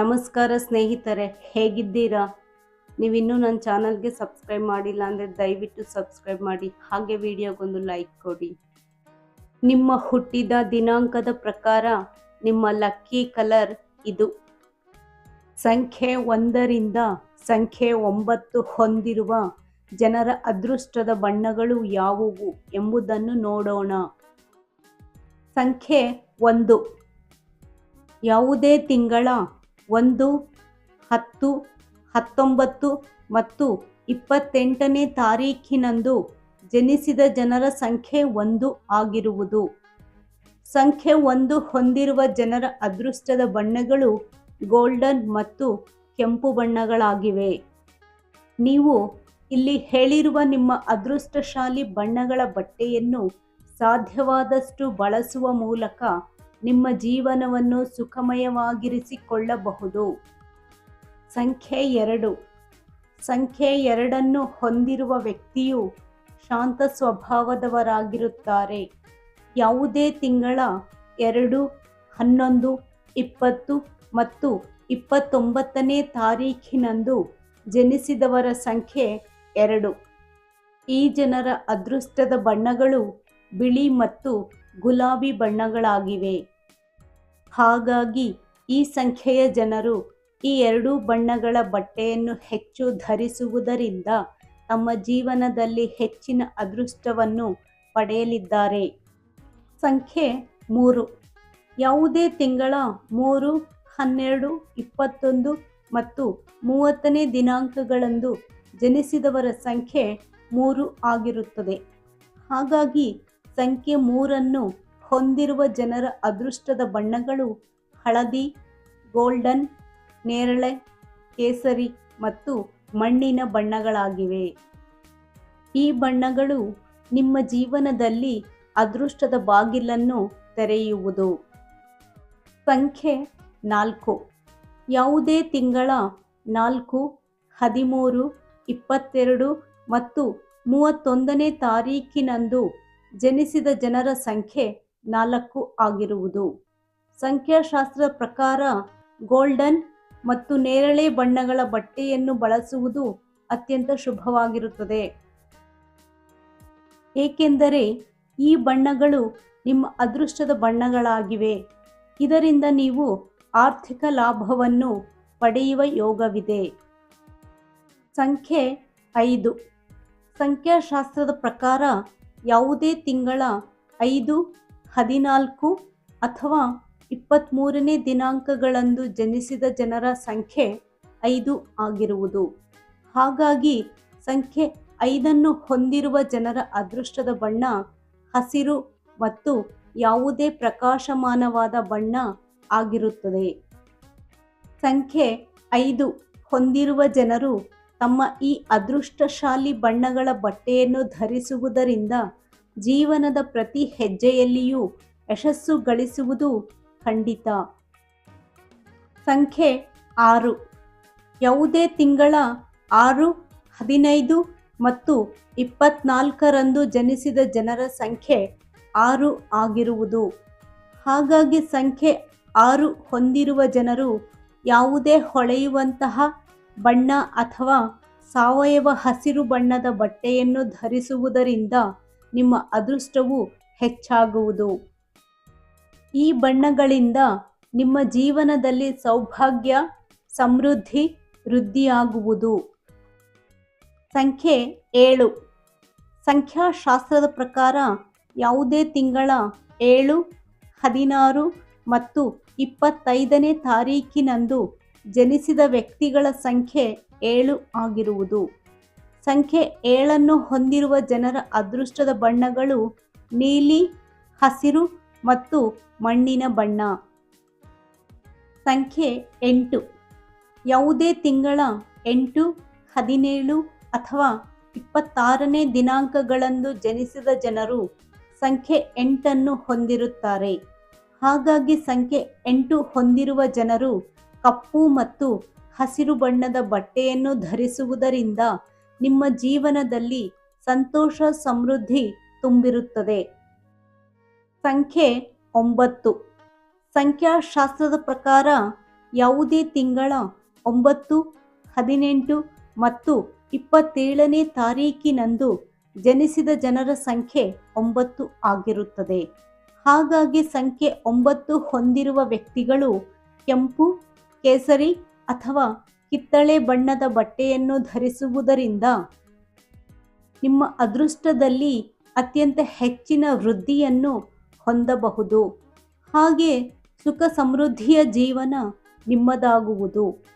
ನಮಸ್ಕಾರ ಸ್ನೇಹಿತರೆ, ಹೇಗಿದ್ದೀರಾ? ನೀವಿನ್ನೂ ನನ್ನ ಚಾನಲ್ಗೆ ಸಬ್ಸ್ಕ್ರೈಬ್ ಮಾಡಿಲ್ಲ ಅಂದರೆ ದಯವಿಟ್ಟು ಸಬ್ಸ್ಕ್ರೈಬ್ ಮಾಡಿ, ಹಾಗೆ ವಿಡಿಯೋಗೊಂದು ಲೈಕ್ ಕೊಡಿ. ನಿಮ್ಮ ಹುಟ್ಟಿದ ದಿನಾಂಕದ ಪ್ರಕಾರ ನಿಮ್ಮ ಲಕ್ಕಿ ಕಲರ್ ಇದು. ಸಂಖ್ಯೆ ಒಂದರಿಂದ ಸಂಖ್ಯೆ ಒಂಬತ್ತು ಹೊಂದಿರುವ ಜನರ ಅದೃಷ್ಟದ ಬಣ್ಣಗಳು ಯಾವುವು ಎಂಬುದನ್ನು ನೋಡೋಣ. ಸಂಖ್ಯೆ ಒಂದು. ಯಾವುದೇ ತಿಂಗಳ ಒಂದು, ಹತ್ತು, ಹತ್ತೊಂಬತ್ತು ಮತ್ತು ಇಪ್ಪತ್ತೆಂಟನೇ ತಾರೀಖಿನಂದು ಜನಿಸಿದ ಜನರ ಸಂಖ್ಯೆ ಒಂದು ಆಗಿರುವುದು. ಸಂಖ್ಯೆ ಒಂದು ಹೊಂದಿರುವ ಜನರ ಅದೃಷ್ಟದ ಬಣ್ಣಗಳು ಗೋಲ್ಡನ್ ಮತ್ತು ಕೆಂಪು ಬಣ್ಣಗಳಾಗಿವೆ. ನೀವು ಇಲ್ಲಿ ಹೇಳಿರುವ ನಿಮ್ಮ ಅದೃಷ್ಟಶಾಲಿ ಬಣ್ಣಗಳ ಬಟ್ಟೆಯನ್ನು ಸಾಧ್ಯವಾದಷ್ಟು ಬಳಸುವ ಮೂಲಕ ನಿಮ್ಮ ಜೀವನವನ್ನು ಸುಖಮಯವಾಗಿರಿಸಿಕೊಳ್ಳಬಹುದು. ಸಂಖ್ಯೆ ಎರಡು. ಸಂಖ್ಯೆ ಎರಡನ್ನು ಹೊಂದಿರುವ ವ್ಯಕ್ತಿಯು ಶಾಂತ ಸ್ವಭಾವದವರಾಗಿರುತ್ತಾರೆ. ಯಾವುದೇ ತಿಂಗಳ ಎರಡು, ಹನ್ನೊಂದು, ಇಪ್ಪತ್ತು ಮತ್ತು ಇಪ್ಪತ್ತೊಂಬತ್ತನೇ ತಾರೀಖಿನಂದು ಜನಿಸಿದವರ ಸಂಖ್ಯೆ ಎರಡು. ಈ ಜನರ ಅದೃಷ್ಟದ ಬಣ್ಣಗಳು ಬಿಳಿ ಮತ್ತು ಗುಲಾಬಿ ಬಣ್ಣಗಳಾಗಿವೆ. ಹಾಗಾಗಿ ಈ ಸಂಖ್ಯೆಯ ಜನರು ಈ ಎರಡೂ ಬಣ್ಣಗಳ ಬಟ್ಟೆಯನ್ನು ಹೆಚ್ಚು ಧರಿಸುವುದರಿಂದ ತಮ್ಮ ಜೀವನದಲ್ಲಿ ಹೆಚ್ಚಿನ ಅದೃಷ್ಟವನ್ನು ಪಡೆಯಲಿದ್ದಾರೆ. ಸಂಖ್ಯೆ ಮೂರು. ಯಾವುದೇ ತಿಂಗಳ ಮೂರು, ಹನ್ನೆರಡು, ಇಪ್ಪತ್ತೊಂದು ಮತ್ತು ಮೂವತ್ತನೇ ದಿನಾಂಕಗಳಂದು ಜನಿಸಿದವರ ಸಂಖ್ಯೆ ಮೂರು ಆಗಿರುತ್ತದೆ. ಹಾಗಾಗಿ ಸಂಖ್ಯೆ ಮೂರನ್ನು ಹೊಂದಿರುವ ಜನರ ಅದೃಷ್ಟದ ಬಣ್ಣಗಳು ಹಳದಿ, ಗೋಲ್ಡನ್, ನೇರಳೆ, ಕೇಸರಿ ಮತ್ತು ಮಣ್ಣಿನ ಬಣ್ಣಗಳಾಗಿವೆ. ಈ ಬಣ್ಣಗಳು ನಿಮ್ಮ ಜೀವನದಲ್ಲಿ ಅದೃಷ್ಟದ ಬಾಗಿಲನ್ನು ತೆರೆಯುವುದು. ಸಂಖ್ಯೆ ನಾಲ್ಕು. ಯಾವುದೇ ತಿಂಗಳ ನಾಲ್ಕು, ಹದಿಮೂರು, ಇಪ್ಪತ್ತೆರಡು ಮತ್ತು ಮೂವತ್ತೊಂದನೇ ತಾರೀಕಿನಂದು ಜನಿಸಿದ ಜನರ ಸಂಖ್ಯೆ ನಾಲ್ಕು ಆಗಿರುವುದು. ಸಂಖ್ಯಾಶಾಸ್ತ್ರದ ಪ್ರಕಾರ ಗೋಲ್ಡನ್ ಮತ್ತು ನೇರಳೆ ಬಣ್ಣಗಳ ಬಟ್ಟೆಯನ್ನು ಬಳಸುವುದು ಅತ್ಯಂತ ಶುಭವಾಗಿರುತ್ತದೆ. ಏಕೆಂದರೆ ಈ ಬಣ್ಣಗಳು ನಿಮ್ಮ ಅದೃಷ್ಟದ ಬಣ್ಣಗಳಾಗಿವೆ. ಇದರಿಂದ ನೀವು ಆರ್ಥಿಕ ಲಾಭವನ್ನು ಪಡೆಯುವ ಯೋಗವಿದೆ. ಸಂಖ್ಯೆ ಐದು. ಸಂಖ್ಯಾಶಾಸ್ತ್ರದ ಪ್ರಕಾರ ಯಾವುದೇ ತಿಂಗಳ ಐದು ಹದಿನಾಲ್ಕು ಅಥವಾ ಇಪ್ಪತ್ತ್ಮೂರನೇ ದಿನಾಂಕಗಳಂದು ಜನಿಸಿದ ಜನರ ಸಂಖ್ಯೆ ಐದು ಆಗಿರುವುದು. ಹಾಗಾಗಿ ಸಂಖ್ಯೆ ಐದನ್ನು ಹೊಂದಿರುವ ಜನರ ಅದೃಷ್ಟದ ಬಣ್ಣ ಹಸಿರು ಮತ್ತು ಯಾವುದೇ ಪ್ರಕಾಶಮಾನವಾದ ಬಣ್ಣ ಆಗಿರುತ್ತದೆ. ಸಂಖ್ಯೆ ಐದು ಹೊಂದಿರುವ ಜನರು ತಮ್ಮ ಈ ಅದೃಷ್ಟಶಾಲಿ ಬಣ್ಣಗಳ ಬಟ್ಟೆಯನ್ನು ಧರಿಸುವುದರಿಂದ ಜೀವನದ ಪ್ರತಿ ಹೆಜ್ಜೆಯಲ್ಲಿಯೂ ಯಶಸ್ಸು ಗಳಿಸುವುದು ಖಂಡಿತ. ಸಂಖ್ಯೆ ಆರು. ಯಾವುದೇ ತಿಂಗಳ ಆರು, ಹದಿನೈದು ಮತ್ತು ಇಪ್ಪತ್ನಾಲ್ಕರಂದು ಜನಿಸಿದ ಜನರ ಸಂಖ್ಯೆ ಆರು ಆಗಿರುವುದು. ಹಾಗಾಗಿ ಸಂಖ್ಯೆ ಆರು ಹೊಂದಿರುವ ಜನರು ಯಾವುದೇ ಹೊಳೆಯುವಂತಹ ಬಣ್ಣ ಅಥವಾ ಸಾವಯವ ಹಸಿರು ಬಣ್ಣದ ಬಟ್ಟೆಯನ್ನು ಧರಿಸುವುದರಿಂದ ನಿಮ್ಮ ಅದೃಷ್ಟವು ಹೆಚ್ಚಾಗುವುದು. ಈ ಬಣ್ಣಗಳಿಂದ ನಿಮ್ಮ ಜೀವನದಲ್ಲಿ ಸೌಭಾಗ್ಯ, ಸಮೃದ್ಧಿ, ವೃದ್ಧಿಯಾಗುವುದು. ಸಂಖ್ಯೆ ಏಳು. ಸಂಖ್ಯಾಶಾಸ್ತ್ರದ ಪ್ರಕಾರ ಯಾವುದೇ ತಿಂಗಳ ಏಳು, ಹದಿನಾರು ಮತ್ತು ಇಪ್ಪತ್ತೈದನೇ ತಾರೀಕಿನಂದು ಜನಿಸಿದ ವ್ಯಕ್ತಿಗಳ ಸಂಖ್ಯೆ ಏಳು ಆಗಿರುವುದು. ಸಂಖ್ಯೆ ಏಳನ್ನು ಹೊಂದಿರುವ ಜನರ ಅದೃಷ್ಟದ ಬಣ್ಣಗಳು ನೀಲಿ, ಹಸಿರು ಮತ್ತು ಮಣ್ಣಿನ ಬಣ್ಣ. ಸಂಖ್ಯೆ ಎಂಟು. ಯಾವುದೇ ತಿಂಗಳ ಎಂಟು, ಹದಿನೇಳು ಅಥವಾ ಇಪ್ಪತ್ತಾರನೇ ದಿನಾಂಕಗಳಂದು ಜನಿಸಿದ ಜನರು ಸಂಖ್ಯೆ ಎಂಟನ್ನು ಹೊಂದಿರುತ್ತಾರೆ. ಹಾಗಾಗಿ ಸಂಖ್ಯೆ ಎಂಟು ಹೊಂದಿರುವ ಜನರು ಕಪ್ಪು ಮತ್ತು ಹಸಿರು ಬಣ್ಣದ ಬಟ್ಟೆಯನ್ನು ಧರಿಸುವುದರಿಂದ ನಿಮ್ಮ ಜೀವನದಲ್ಲಿ ಸಂತೋಷ, ಸಮೃದ್ಧಿ ತುಂಬಿರುತ್ತದೆ. ಸಂಖ್ಯೆ ಒಂಬತ್ತು. ಸಂಖ್ಯಾಶಾಸ್ತ್ರದ ಪ್ರಕಾರ ಯಾವುದೇ ತಿಂಗಳ ಒಂಬತ್ತು, ಹದಿನೆಂಟು ಮತ್ತು ಇಪ್ಪತ್ತೇಳನೇ ತಾರೀಕಿನಂದು ಜನಿಸಿದ ಜನರ ಸಂಖ್ಯೆ ಒಂಬತ್ತು ಆಗಿರುತ್ತದೆ. ಹಾಗಾಗಿ ಸಂಖ್ಯೆ ಒಂಬತ್ತು ಹೊಂದಿರುವ ವ್ಯಕ್ತಿಗಳು ಕೆಂಪು, ಕೇಸರಿ ಅಥವಾ ಕಿತ್ತಳೆ ಬಣ್ಣದ ಬಟ್ಟೆಯನ್ನು ಧರಿಸುವುದರಿಂದ ನಿಮ್ಮ ಅದೃಷ್ಟದಲ್ಲಿ ಅತ್ಯಂತ ಹೆಚ್ಚಿನ ವೃದ್ಧಿಯನ್ನು ಹೊಂದಬಹುದು. ಹಾಗೆ ಸುಖ ಸಮೃದ್ಧಿಯ ಜೀವನ ನಿಮ್ಮದಾಗುವುದು.